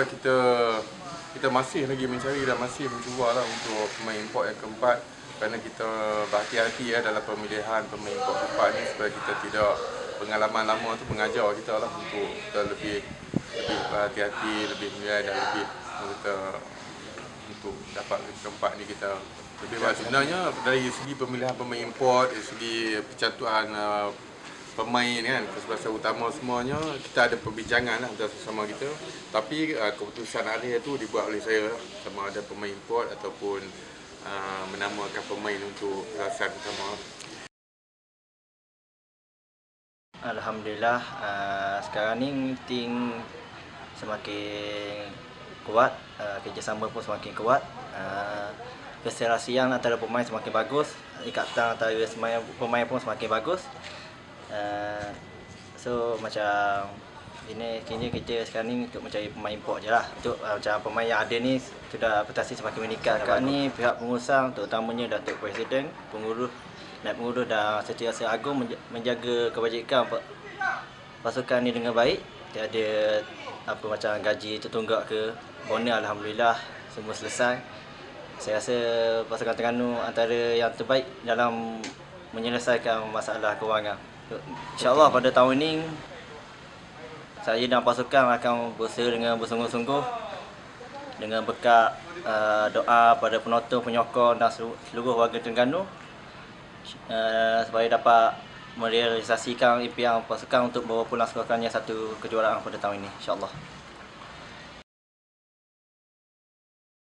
kita kita masih lagi mencari dan masih mencuba lah untuk pemain import yang keempat kerana kita berhati-hati ya dalam pemilihan pemain import keempat ni supaya kita tidak pengalaman lama tu mengajar kita lah untuk kita lebih lebih berhati-hati, lebih menilai dan lebih kita untuk dapat keempat ni kita lebih baik. Sebenarnya dari segi pemilihan pemain import, dari segi percatuan uh, pemain kan kesebelasan utama semuanya kita ada perbincangan lah antara sesama kita tapi uh, keputusan akhir tu dibuat oleh saya lah. sama ada pemain import ataupun uh, menamakan pemain untuk kesebelasan utama Alhamdulillah uh, sekarang ni meeting semakin kuat, uh, kerjasama pun semakin kuat. Uh, keserasian antara pemain semakin bagus, ikatan antara pemain, pemain pun semakin bagus. Uh, so macam ini kini kita sekarang ni untuk mencari pemain import je lah. Untuk uh, macam pemain yang ada ni sudah reputasi semakin meningkat. Kat ni pihak pengurusan terutamanya Datuk Presiden pengurus dan pengurus dan Setiausaha Agung menja- menjaga kebajikan pa- pasukan ni dengan baik. Tiada apa macam gaji tertunggak ke? Bonus Alhamdulillah semua selesai. Saya rasa pasukan Terengganu antara yang terbaik dalam menyelesaikan masalah kewangan InsyaAllah pada tahun ini saya dan pasukan akan berusaha dengan bersungguh-sungguh dengan berkat uh, doa pada penonton, penyokong dan seluruh, warga Terengganu uh, supaya dapat merealisasikan impian pasukan untuk bawa pulang sekolah satu kejuaraan pada tahun ini insyaAllah.